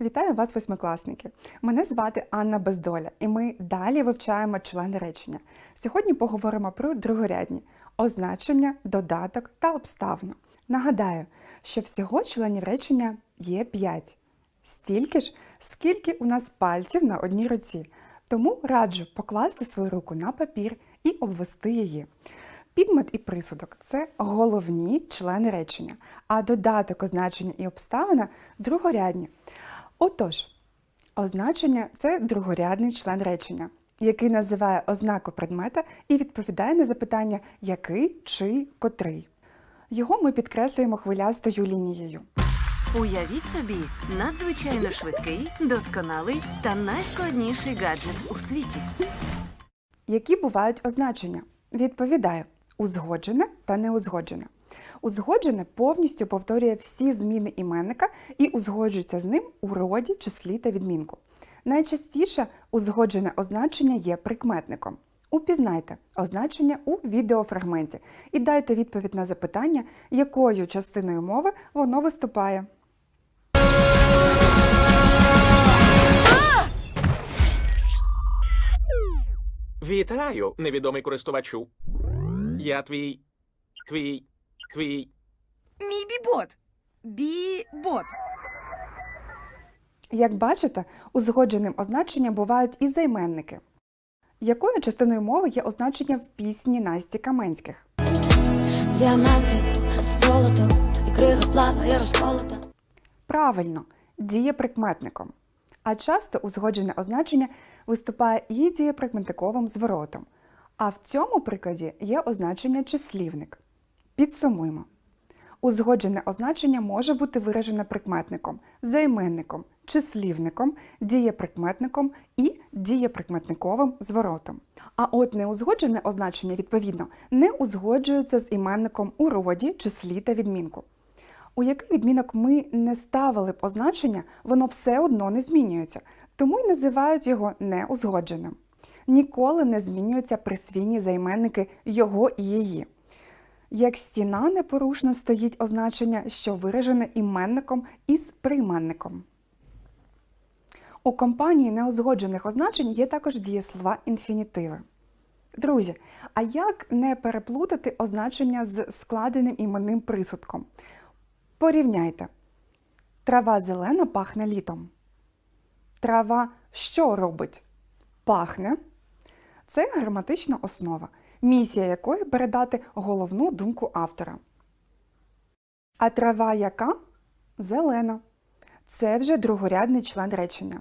Вітаю вас, восьмикласники! Мене звати Анна Бездоля, і ми далі вивчаємо члени речення. Сьогодні поговоримо про другорядні означення, додаток та обставину. Нагадаю, що всього членів речення є 5. Стільки ж, скільки у нас пальців на одній руці. Тому раджу покласти свою руку на папір і обвести її. Підмет і присудок це головні члени речення, а додаток означення і обставина другорядні. Отож, означення це другорядний член речення, який називає ознаку предмета і відповідає на запитання який, чий, котрий. Його ми підкреслюємо хвилястою лінією. Уявіть собі надзвичайно швидкий, досконалий та найскладніший гаджет у світі. Які бувають означення? Відповідаю узгоджене та неузгоджене. Узгоджене повністю повторює всі зміни іменника і узгоджується з ним у роді, числі та відмінку. Найчастіше узгоджене означення є прикметником. Упізнайте означення у відеофрагменті і дайте відповідь на запитання, якою частиною мови воно виступає. Вітаю, невідомий користувачу. Я твій. твій. Твій. Мій бібот. Бібот. Як бачите, узгодженим означенням бувають і займенники. Якою частиною мови є означення в пісні Насті Каменських? Діаманти, золото, і крига плаває розколота. Правильно, дієприкметником. А часто узгоджене означення виступає і дієприкметниковим зворотом. А в цьому прикладі є означення числівник. Підсумуємо. Узгоджене означення може бути виражене прикметником, займенником, числівником, дієприкметником і дієприкметниковим зворотом. А от неузгоджене означення, відповідно, не узгоджується з іменником у роді, числі та відмінку. У який відмінок ми не ставили б означення, воно все одно не змінюється, тому й називають його неузгодженим. Ніколи не змінюються присвійні займенники його і її. Як стіна непорушно стоїть означення, що виражене іменником із прийменником. У компанії неузгоджених означень є також дієслова інфінітиви. Друзі, а як не переплутати означення з складеним іменним присудком? Порівняйте. Трава зелена пахне літом. Трава що робить? Пахне. Це граматична основа, місія якої передати головну думку автора. А трава яка? Зелена. Це вже другорядний член речення.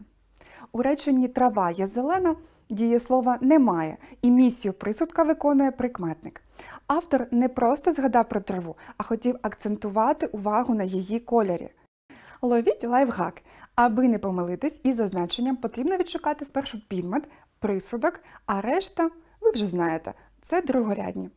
У реченні трава є зелена дієслова немає, і місію присудка виконує прикметник. Автор не просто згадав про траву, а хотів акцентувати увагу на її кольорі. Ловіть лайфхак. Аби не помилитись із означенням, потрібно відшукати спершу підмет, присудок, а решта, ви вже знаєте, це другорядні.